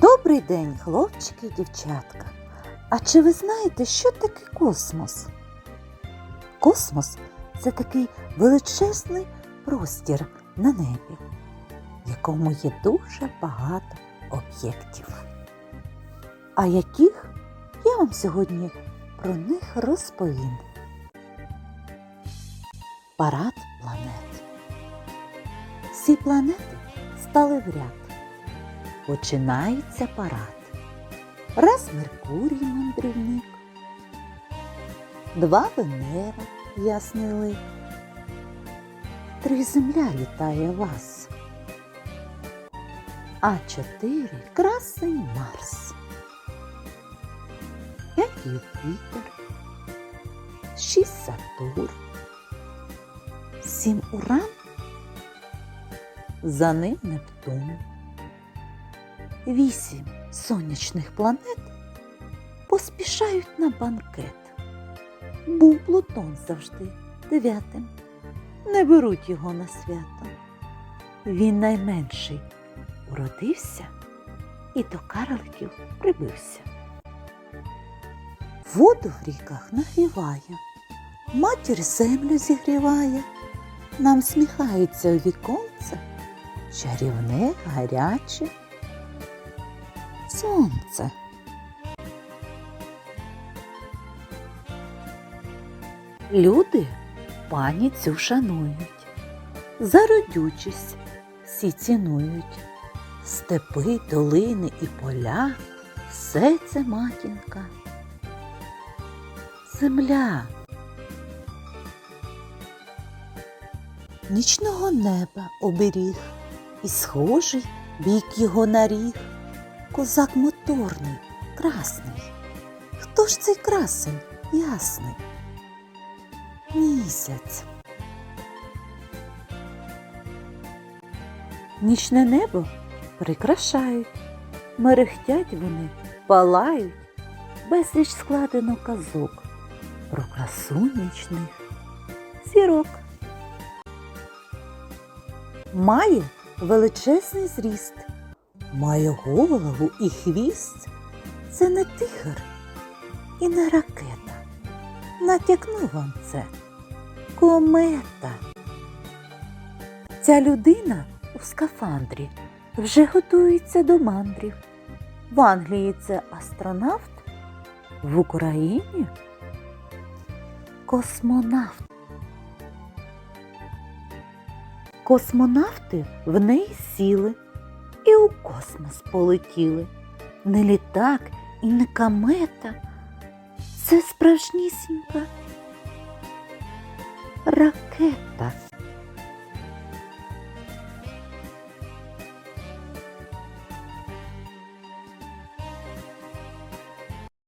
Добрий день, хлопчики і дівчатка. А чи ви знаєте, що таке космос? Космос це такий величезний простір на небі, в якому є дуже багато об'єктів. А яких я вам сьогодні про них розповім. Парад планет. Всі планети стали в ряд. Починається парад. Раз Меркурій мандрівник, два Венера ясний лик, три Земля літає вас, а чотири красень Марс, п'ять Юпітер, шість Сатурн, сім Уран, за ним Нептун. Вісім сонячних планет поспішають на банкет. Був Плутон завжди дев'ятим. Не беруть його на свято. Він найменший уродився і до карликів прибився. Воду в ріках нагріває, матір землю зігріває, нам сміхається у віконце, чарівне, гаряче сонце. Люди пані цю шанують, за родючість всі цінують. Степи, долини і поля все це матінка. Земля. Нічного неба оберіг, і схожий бік його на ріг. Козак моторний, красний. Хто ж цей красень ясний? Місяць. Нічне небо прикрашають, мерехтять вони, палають, безліч складено казок про красу нічних зірок. Має величезний зріст, має голову і хвіст. Це не тигр і не ракета. Натякну вам це комета. Ця людина у скафандрі вже готується до мандрів. В Англії це астронавт, в Україні космонавт. Космонавти в неї сіли і у космос полетіли. Не літак і не комета. Це справжнісінька ракета.